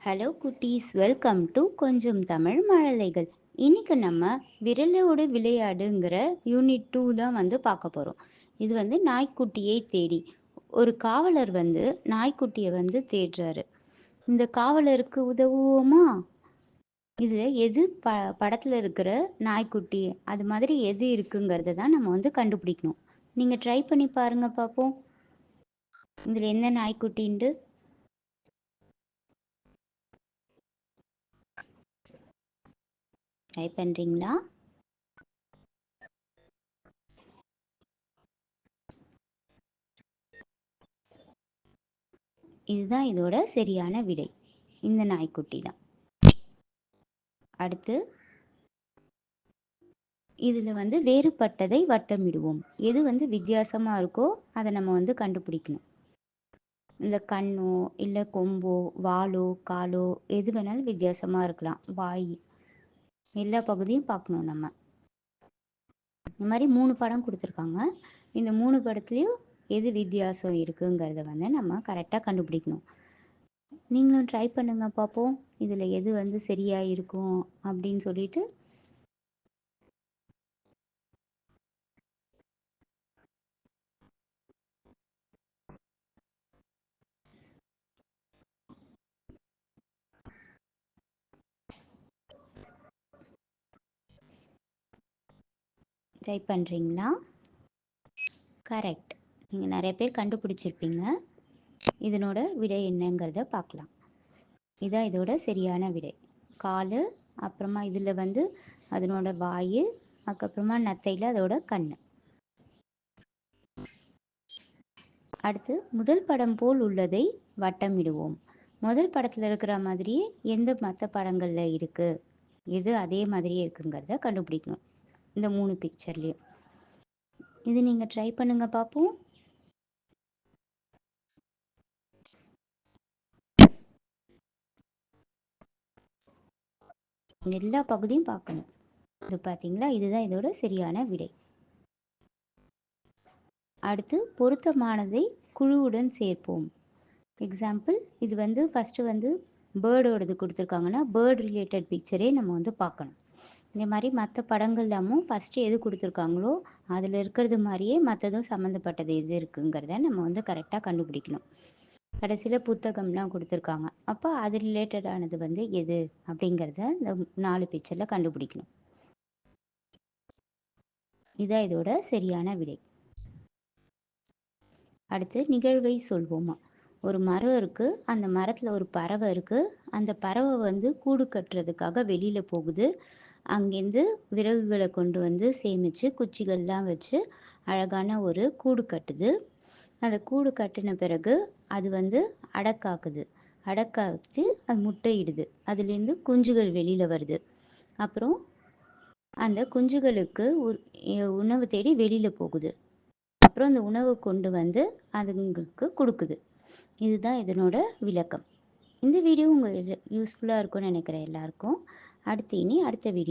Hello குட்டீஸ் welcome to கொஞ்சம் தமிழ் மழலைகள். இன்னைக்கு நம்ம விரலோடு விளையாடுங்கிற யூனிட் டூ தான் வந்து பார்க்க போகிறோம் இது வந்து நாய்க்குட்டியை தேடி. ஒரு காவலர் வந்து நாய்க்குட்டியை வந்து தேடுறாரு. இந்த காவலருக்கு உதவுவோமா? இது எது ப படத்தில் இருக்கிற நாய்க்குட்டி? அது மாதிரி எது இருக்குங்கிறத தான் நம்ம வந்து கண்டுபிடிக்கணும். நீங்கள் ட்ரை பண்ணி பாருங்க பார்ப்போம் இதில் எந்த நாய்க்குட்டின்ட்டு? ட்ரை பண்ணுறீங்களா இதுதான் இதோட சரியான விடை. இந்த நாய்க்குட்டி தான். அடுத்து இதில் வந்து வேறுபட்டதை வட்டமிடுவோம். எது வந்து வித்தியாசமாக இருக்கோ அதை நம்ம வந்து கண்டுபிடிக்கணும். இந்த கண்ணோ இல்லை கொம்போ வாலோ காலோ எது வேணாலும் வித்தியாசமாக இருக்கலாம். வாய் எல்லா பகுதியும் பார்க்கணும் நம்ம. இந்த மாதிரி மூணு படம் கொடுத்துருக்காங்க. இந்த மூணு படத்துலேயும் எது வித்தியாசம் இருக்குங்கிறத வந்து நம்ம கரெக்டாக கண்டுபிடிக்கணும். நீங்களும் ட்ரை பண்ணுங்க பார்ப்போம் இதில் எது வந்து சரியாக இருக்கும் அப்படின்னு சொல்லிட்டு ட்ரை பண்ணுறீங்களா கரெக்ட் நீங்கள் நிறைய பேர் கண்டுபிடிச்சிருப்பீங்க. இதனோட விடை என்னங்கிறத பார்க்கலாம். இதான் இதோட சரியான விடை. கால் அப்புறமா இதில் வந்து அதனோட வாய் அதுக்கப்புறமா நத்தையில் அதோட கண் அடுத்து முதல் படம் போல் உள்ளதை வட்டமிடுவோம். முதல் படத்தில் இருக்கிற மாதிரியே எந்த மற்ற படங்களில் இருக்குது எது அதே மாதிரியே இருக்குங்கிறத கண்டுபிடிக்கணும். இந்த மூணு பிக்சர்லேயும் இது நீங்கள் ட்ரை பண்ணுங்க பார்ப்போம் எல்லா பகுதியும் பார்க்கணும். இது பார்த்தீங்களா இதுதான் இதோட சரியான விடை. அடுத்து பொருத்தமானதை குழுவுடன் சேர்ப்போம். எக்ஸாம்பிள் இது வந்து ஃபஸ்ட்டு வந்து பேர்டோடது கொடுத்துருக்காங்கன்னா பேர்ட் ரிலேட்டட் பிக்சரே நம்ம வந்து பார்க்கணும். இந்த மாதிரி மற்ற படங்கள்லாமும் ஃபஸ்ட்டு எது கொடுத்துருக்காங்களோ அதில் இருக்கிறது மாதிரியே மற்றதும் சம்மந்தப்பட்டது எது இருக்குங்கிறத நம்ம வந்து கரெக்டாக கண்டுபிடிக்கணும். கடைசியில் புத்தகம்லாம் கொடுத்துருக்காங்க. அப்போ அது ரிலேட்டடானது வந்து எது அப்படிங்கிறத இந்த நாலு பிக்சரில் கண்டுபிடிக்கணும். இதான் இதோட சரியான விடை. அடுத்து நிகழ்வை சொல்வோமா? ஒரு மரம் இருக்குது அந்த மரத்தில் ஒரு பறவை இருக்குது அந்த பறவை வந்து கூடு கட்டுறதுக்காக வெளியில் போகுது. அங்கேருந்து விறகுகளை கொண்டு வந்து சேமித்து குச்சிகள்லாம் வச்சு அழகான ஒரு கூடு கட்டுது. அந்த கூடு கட்டின பிறகு அது வந்து அடக்காக்குது. அடக்காத்து அது முட்டையிடுது. அதுலேருந்து குஞ்சுகள் வெளியில் வருது. அப்புறம் அந்த குஞ்சுகளுக்கு உணவு தேடி வெளியில் போகுது. அப்புறம் அந்த உணவை கொண்டு வந்து அதுங்களுக்கு கொடுக்குது. இதுதான் இதனோட விளக்கம். இந்த வீடியோ உங்களுக்கு யூஸ்ஃபுல்லாக இருக்கும்னு நினைக்கிறேன் எல்லாருக்கும். அடுத்து இனி அடுத்த வீடியோ